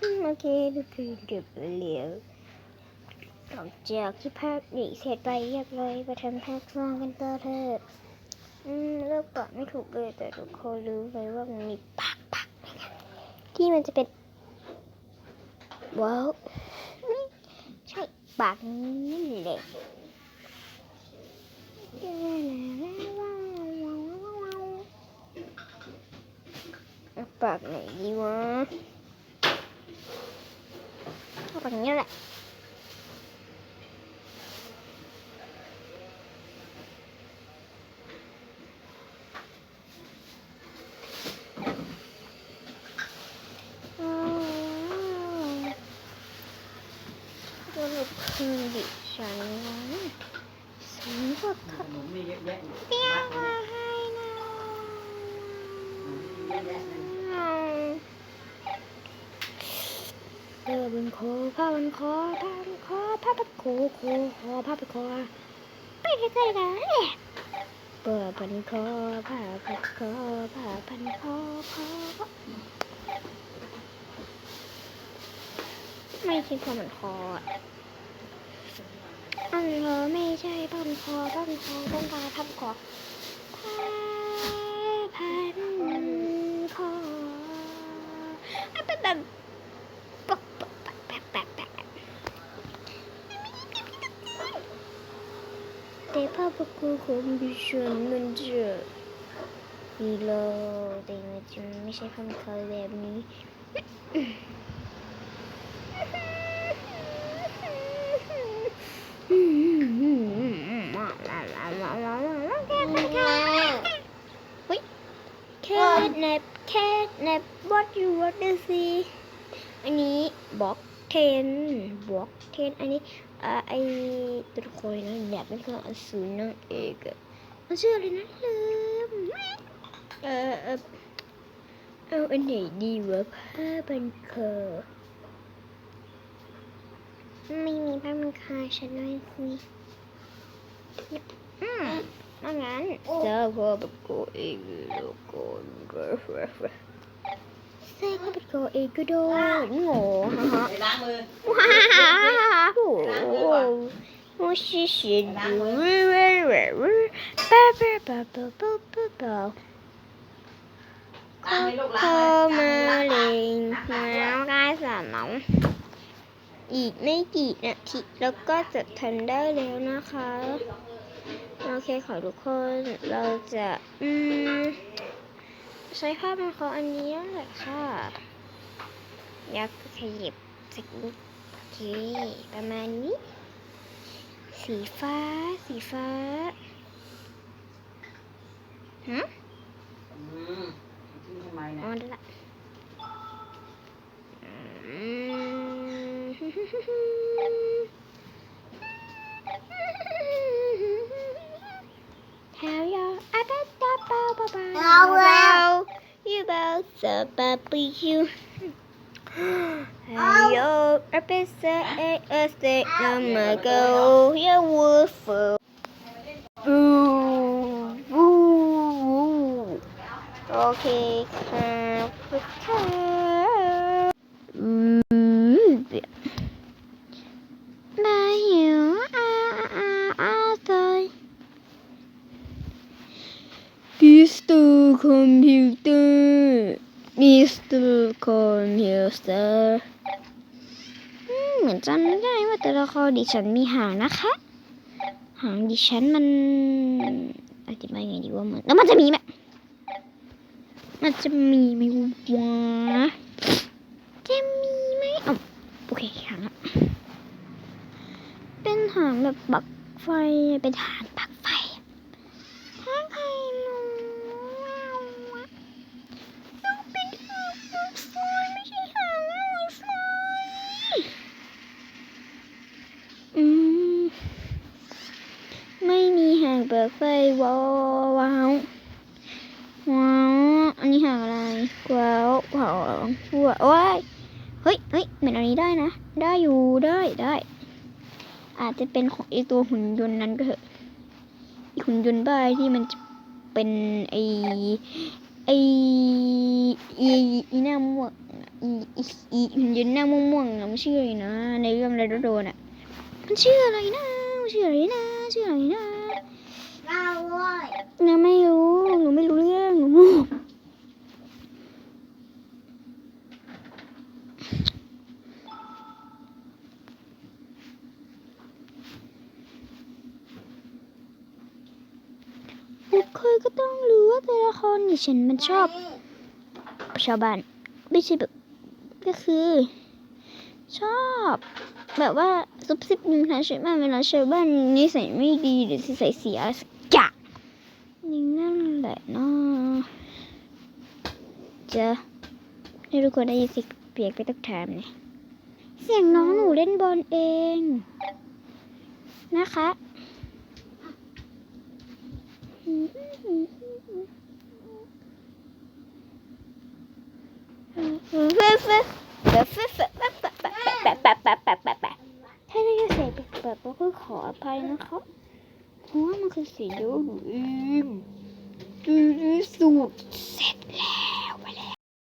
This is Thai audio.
อืมโอเคดูคือเก็บเหลียวหลังจากที่ภาคหนีเสร็จไปเรียบร้อยไปทำภาคสองกันต่อเถอะอืมเลือกปากไม่ถูกเลยแต่ทุกคนรู้ไหมว่ามันมีปากปากที่มันจะเป็นว้าวใช่ปากนี่แหละเอาปากไหนดีวะ เอาปากนี้แหละ อ้าวสรุปคือดิฉันนั้นฉันก็ ขนมมีเยอะแยะอยู่ เปี้ยงมาให้นะ เยอะแยะเลย เออบนคอผ้าบนคอผ้าบนคอผ้าพัดโคโคคอผ้าพัดคอไปใกล้ๆกันเปิดพันคอผ้าพัดคอผ้าพันคอคอไม่ใช่ผ้าพันคออันเหรอไม่ใช่พันคอพันคอต้องการพันคอผ้าพันคออะแบบแบบ ปักปักปักปักปักปัก แต่ภาพกูคงดิฉันมันจะมีโลแต่มันจะไม่ใช่พันคอแบบนี้เฮ้ย catnap catnap what you want to see อันนี้บล็อกเทนบล็อกเทนอันนี้อ่า ไอตัวละครนะแบบนั่นคืออสูรนางเอกอะมันชื่ออะไรนะลืมเออเออเอาอันไหนดีวะผ้าบันคอไม่มีผ้าบันคอฉันเลยสิอืมว่างั้นเจอพอแบบโกเองโลโก้เซ่ก็เป็นโกเองก็โดนโง่ฮะฮะไปล้างมือ哇哦！我是雪猪，喂喂喂喂，叭叭叭叭叭叭叭。 ล้างให้ลูกล้าง เข้า เลย มา ล้าง เล่น ล้าง น้ำกายสาน้องอีกไม่กี่นาทีแล้วก็จะทันได้แล้วนะคะ โอเคขอทุกคนเราจะอืมใช้ผ้าเป็นของอันนี้นั่นแหละค่ะยักขยิบสักนิดโอเค ประมาณนี้ สีฟ้า สีฟ้าฮะอืมทิ้งทำไมอ๋เนี่อยได้ละอืม How you I bet that bow bow bow Bow, bow you bow so baby you How you I bet say a stay number go you would fall Boo boo โอเคครับค่ะอืมเดี๋ยวมาหิวอาอาอาตายมิสเตอร์คอมพิวเตอร์ มิสเตอร์คอมพิวเตอร์เห มือนจำไม่ได้ว่าแต่ละครดิฉันมีหางนะคะ หางดิฉันมันอธิบายไงดีว่าเหมือนแล้วมันจะมีไหมมันจะมีไหมวะจะมีไหมอ๋อโอเคหางละเป็นหางแบบปักไฟเป็นหางปักไฟหางไฟลงต้องเป็นหางปักไฟไม่ใช่หางลอยไฟอืมไม่มีหางปักไฟว้าวว้าว ว้าวอันนี้หางอะไร ว้าวว้าวว้าวโอ้ยเฮ้ยเฮ้ยเหมือนอันนี้ได้นะ ได้อยู่ได้ได้ อาจจะเป็นของไอตัวหุ่นยนต์นั้นก็เถอะไอหุ่นยนต์บ้าที่มันจะเป็นไอไอไอไอหน้าม่วงอะอีอีอีมันยืนหน้าม่วงๆอะมันชื่ออะไรนะในเรื่องไรโดนอะมันชื่ออะไรนะมันชื่ออะไรนะชื่ออะไรนะเราเว้ยหนูไม่รู้หนูไม่รู้เรื่องหนู คคลก็ต้องรู้ว่าแต่ละคนนี่ฉันมันชอบ ชาวบ้านไม่ใช่แบบก็คือ ชอบ แบบว่าซุบซิบนินทาชาวบ้านเวลาชาวบ้านนิสัยไม่ดีหรือนิสัยเสียสักอย่างนี่นั่นแหละเนาะจะให้ทุกคนได้ยินเสียงเปียกไปตักถามเนี่ยเสียงน้องหนูเล่นบอลเองนะคะ ถ้าได้ยินเสียงแปลกๆก็ขออภัยนะครับเพราะว่ามันคือเสียงเดียวหนูเองดีที่สุด